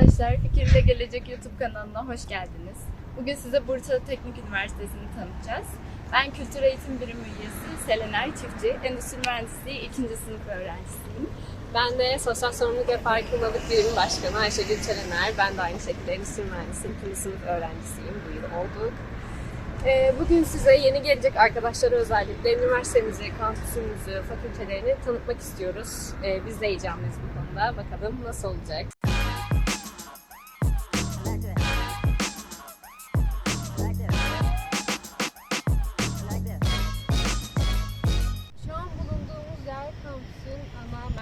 Arkadaşlar Fikirle Gelecek YouTube kanalına hoş geldiniz. Bugün size Bursa Teknik Üniversitesi'ni tanıtacağız. Ben Kültür Eğitim Birimi üyesi Selener Çiftçi, Endüstri Mühendisliği 2. sınıf öğrencisiyim. Ben de Sosyal Sorumluluk ve Farkındalık Birimi Başkanı Ayşegül Çelener. Ben de aynı şekilde Endüstri Mühendisliği 2. sınıf öğrencisiyim. Bu yıl olduk. Ee, bugün size yeni gelecek arkadaşlara özellikle üniversitemizi, kampüsümüzü, fakültelerini tanıtmak istiyoruz. Ee, biz de heyecanlıyız bu konuda. Bakalım nasıl olacak?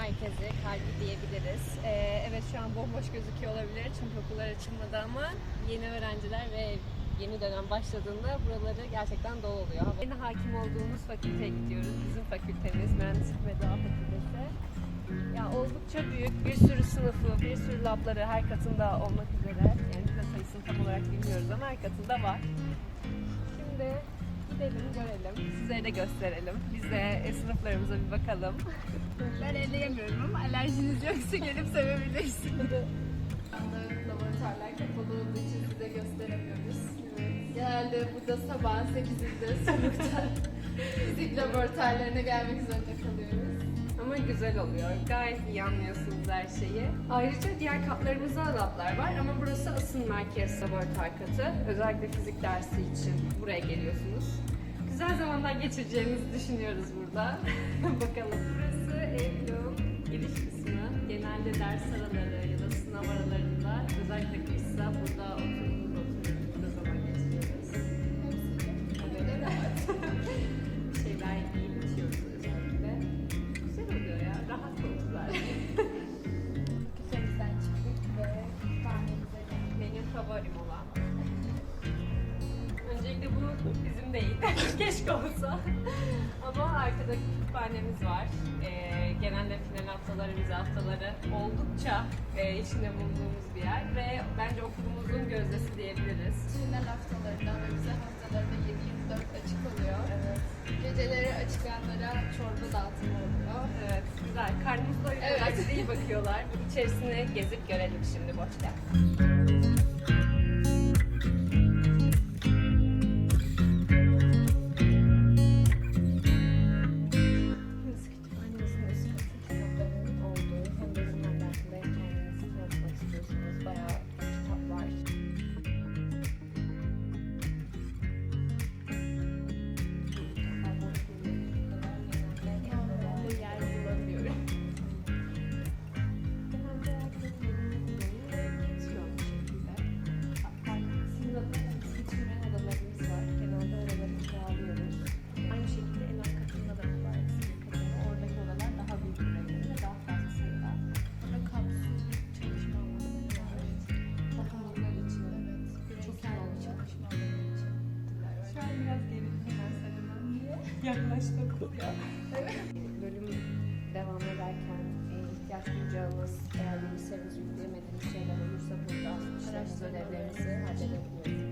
Merkezi, kalbi diyebiliriz. Ee, evet şu an bomboş gözüküyor olabilir çünkü okullar açılmadı ama yeni öğrenciler ve yeni dönem başladığında buraları gerçekten dolu oluyor. Yeni hakim olduğumuz fakülteye gidiyoruz. Bizim fakültemiz Mühendislik ve Doğa Fakültesi. Ya oldukça büyük, bir sürü sınıfı, bir sürü labları her katında olmak üzere. Yani biz de sayısını tam olarak bilmiyoruz ama her katında var. Şimdi gidelim, görelim, sizlere de gösterelim. Biz de e, sınıflarımıza bir bakalım. Ben elleyemiyorum ama alerjiniz yoksa gelip sevebilirsiniz. Laboratuvarlar kapalı olduğu için size gösteremiyoruz. Genelde burada sabah 8'inde soğukta fizik laboratuvarlarına gelmek zorunda kalıyoruz. Ama güzel oluyor. Gayet iyi anlıyorsunuz her şeyi. Ayrıca diğer katlarımızda da lablar var ama burası asıl merkez laboratuvar katı. Özellikle fizik dersi için buraya geliyorsunuz. Güzel zamanlar geçireceğimizi düşünüyoruz burada. Bakalım. Burası Evlum giriş kısmı. Genelde ders araları ya da sınav aralarında özellikle kışsa burada oturuyoruz, oturuyoruz. Burada zaman geçiriyoruz. Evet. Kütüphaneden çıktık ve geldik. Benim favorim olan. Öncelikle bu bizim değil. Keşke olsa. Ama arkada kütüphanemiz var. Ee, genelde final haftaları, vize haftaları oldukça e, içinde bulunduğumuz bir yer ve bence okulumuzun gözdesi diyebiliriz. Final haftalarında ve vize haftalarında 7-24 açık oluyor. Evet. Geceleri açıklanlara çorba dağıtımı oluyor. Evet, güzel. Karnımız doyuyorlar, Bize iyi bakıyorlar. İçerisini gezip görelim şimdi boşta. Yaklaştık ya. Bölüm devam ederken e, ihtiyaç duyacağınız, eğer bilgisayarınızı yükleyemediğiniz şeyler olursa burada işleriniz ödevlerinizi halledebiliyorsunuz.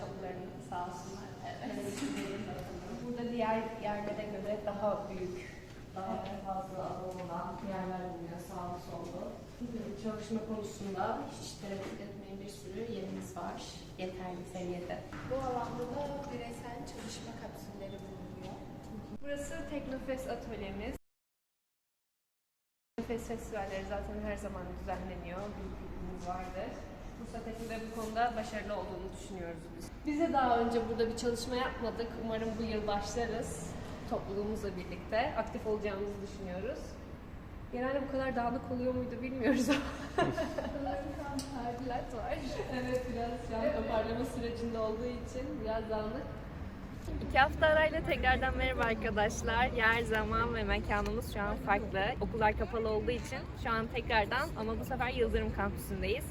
Kapılarını sağ olsunlar. Evet. Burada diğer yerlere göre daha büyük, daha fazla olan yerler bulunuyor sağlı sollu. Çalışma konusunda hiç tereddüt etmeyin bir sürü yerimiz var. Yeterli seviyede. Bu alanda da bireysel çalışma kapsülleri bulunuyor. Burası Teknofest atölyemiz. Teknofest festivalleri zaten her zaman düzenleniyor. Büyük bilgimiz vardır. Bursa Tekno'da bu konuda başarılı olduğunu düşünüyoruz biz. Biz de daha önce burada bir çalışma yapmadık. Umarım bu yıl başlarız. Topluluğumuzla birlikte aktif olacağımızı düşünüyoruz. Genelde bu kadar dağınık oluyor muydu bilmiyoruz ama. Tadilat var. evet biraz şu an toparlama sürecinde olduğu için biraz dağınık. İki hafta arayla tekrardan merhaba arkadaşlar. Yer, zaman ve mekanımız şu an farklı. Okullar kapalı olduğu için şu an tekrardan ama bu sefer Yıldırım kampüsündeyiz.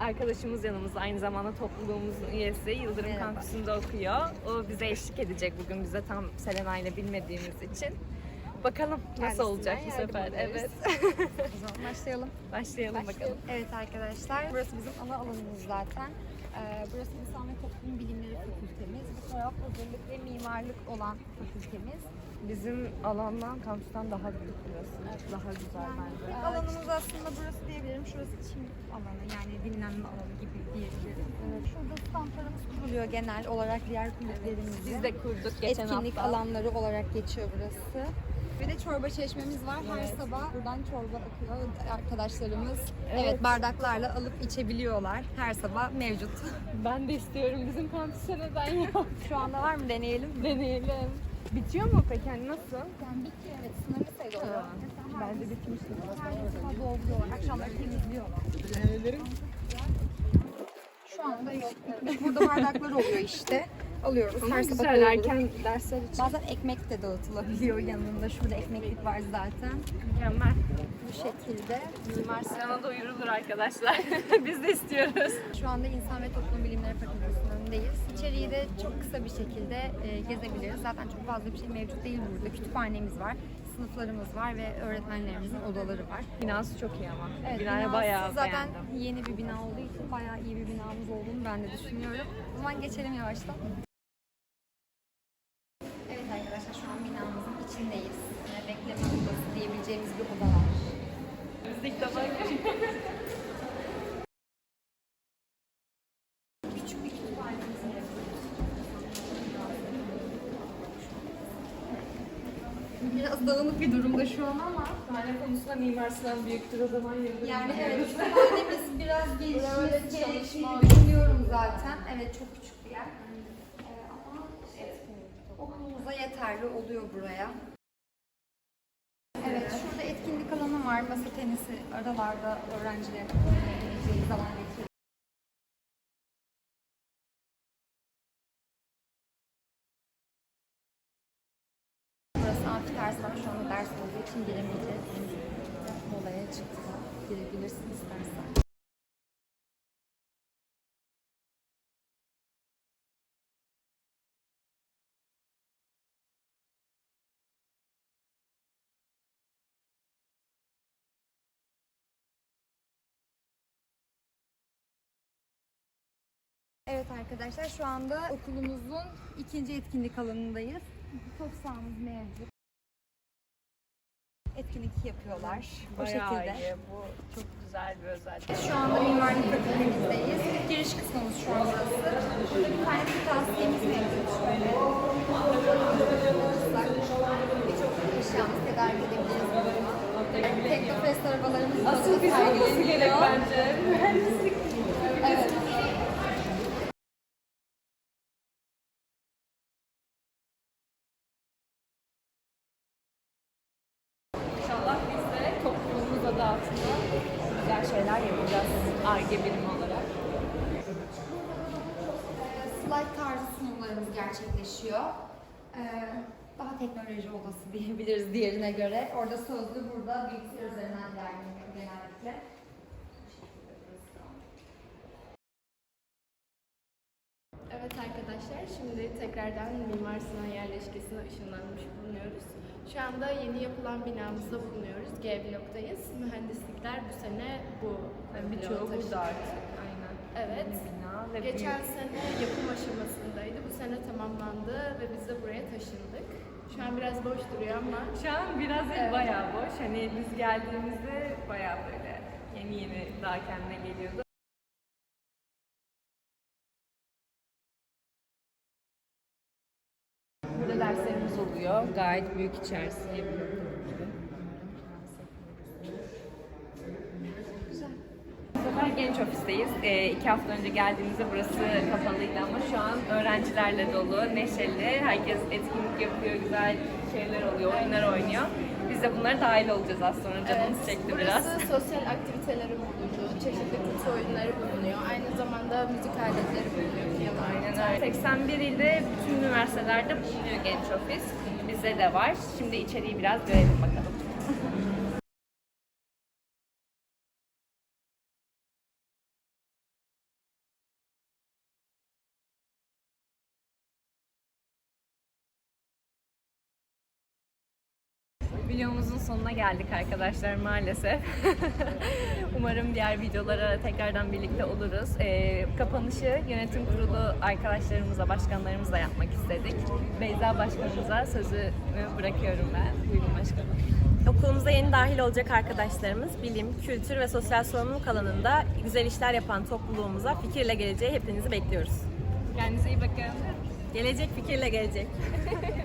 Arkadaşımız yanımızda. Aynı zamanda topluluğumuzun üyesi. Yıldırım Merhaba. Kampüsü'nde okuyor. O bize eşlik edecek bugün. Bize tam Selena ile bilmediğimiz için. Bakalım nasıl Kendisinden olacak bu yardım sefer. alıyoruz. Evet. O zaman başlayalım. Başlayalım bakalım. Evet arkadaşlar, burası bizim ana alanımız zaten. Ee, burası İnsan ve Toplum Bilimleri Fakültemiz. Bu taraf hazırlık ve mimarlık olan fakültemiz. Bizim alandan, kampüsten daha büyük burası. Daha güzel bence. İlk alanımız aslında burası diyebilirim. Şurası çim alanı yani dinlenme alanı gibi diyebilirim. Evet. Şurada standlarımız kuruluyor genel olarak diğer kulüplerimizde. Biz de kurduk geçen Etkinlik hafta. alanları olarak geçiyor burası. Bir de çorba çeşmemiz var. Her Evet. sabah buradan çorba akıyor. Arkadaşlarımız evet. Evet. bardaklarla alıp içebiliyorlar. Her sabah mevcut. Ben de istiyorum bizim kampüse neden yok? Şu anda var mı deneyelim? Deneyelim. Bitiyor mu peki? Hani nasıl? Yani bitiyor evet sınırlı sayıda oluyor. Ha, Mesela her Ben de bitmiştim. her sabah dolduruyorlar. Akşamları temizliyorlar. Şu anda yok. Burada bardaklar oluyor işte. Alıyoruz. Ama her sabah güzel erken dersler için Bazen ekmek de dağıtılabiliyor yanında. Şurada ekmeklik var zaten. mükemmel. Bu şekilde. Mimar Sinan'a duyurulur arkadaşlar. Biz de istiyoruz. Şu anda İnsan ve Toplum Bilimleri Fakültesi'nin önündeyiz. İçeriği de çok kısa bir şekilde e, gezebiliriz. Zaten çok fazla bir şey mevcut değil burada. Kütüphanemiz var, sınıflarımız var ve öğretmenlerimizin odaları var. Binası çok iyi ama. Evet, Binayı binası bayağı zaten beğendim. yeni bir bina olduğu için bayağı iyi bir binamız olduğunu ben de düşünüyorum. O zaman geçelim yavaştan. Evet arkadaşlar şu an binamızın içindeyiz. Yine bekleme odası diyebileceğimiz bir oda var. Biz de ilk defa Biraz dağınık bir durumda şu an ama Kütüphane konusunda Mimar Sinan büyüktür o zaman Yıldırım. yani evet kütüphanemiz biraz gelişmesi gerektiğini düşünüyorum zaten. Evet çok küçük bir yer. Ee, ama okulumuza yeterli oluyor buraya. Evet şurada etkinlik alanı var. Masa tenisi aralarda öğrencilerin oynayabileceği zaman geçiyor. İçin giremeyeceğiz. Molaya çıktık. Girebilirsin istersen. Evet arkadaşlar şu anda okulumuzun ikinci etkinlik alanındayız. Top sahamız mevcut. Etkinlik yapıyorlar. O Bayağı şekilde. iyi. Bu çok güzel bir özellik. Şu anda mimarlık fakültemizdeyiz. Giriş kısmımız şu an burası. Burada bir tane kırtasiyemiz mevcut. Şöyle. Birçok eşyamızı tedarik edebiliriz burada. Teknofest arabalarımız Asıl bizim olması gerek bence. Mühendislik. Evet. İnşallah biz de topluluğumuz adı altında güzel şeyler yapacağız. ARGE birimi olarak. slide tarzı sunumlarımız gerçekleşiyor. Ee, daha teknoloji odası diyebiliriz diğerine göre. Orada sözlü, burada bilgisayar üzerinden ilerleniyor genellikle. Evet arkadaşlar, şimdi tekrardan Mimar Sinan yerleşkesine ışınlanmış bulunuyoruz. Şu anda yeni yapılan binamızda bulunuyoruz. G bloktayız. Mühendislikler bu sene bu Birçoğu bloğa burada artık. Aynen. Evet. Bina ve Geçen büyük. sene yapım aşamasındaydı. Bu sene tamamlandı ve biz de buraya taşındık. Şu an biraz boş duruyor ama Şu an biraz Evet. bayağı boş. Hani biz geldiğimizde bayağı böyle yeni yeni daha kendine geliyordu. Oluyor. Gayet büyük içerisi. Sefer genç ofisteyiz. Ee, iki hafta önce geldiğimizde burası kapalıydı ama şu an öğrencilerle dolu, neşeli. Herkes etkinlik yapıyor, güzel şeyler oluyor, oyunlar oynuyor. Biz de bunlara dahil olacağız az sonra. Canımız Evet, çekti burası biraz. sosyal aktiviteleri bulunduğu, çeşitli kutu oyunları bulunuyor. Aynı zamanda müzik aletleri bulunuyor. Aynen öyle. 81 ilde bütün üniversitelerde bulunuyor genç ofis. Bizde de var. Şimdi içeriği biraz görelim bakalım. Videomuzun sonuna geldik arkadaşlar maalesef. Umarım diğer videolara tekrardan birlikte oluruz. Ee, kapanışı yönetim kurulu arkadaşlarımıza, başkanlarımızla yapmak istedik. Beyza başkanımıza sözü bırakıyorum ben. Buyurun başkanım. Okulumuza yeni dahil olacak arkadaşlarımız bilim, kültür ve sosyal sorumluluk alanında güzel işler yapan topluluğumuza fikirle geleceği hepinizi bekliyoruz. Kendinize iyi bakın. Gelecek fikirle gelecek.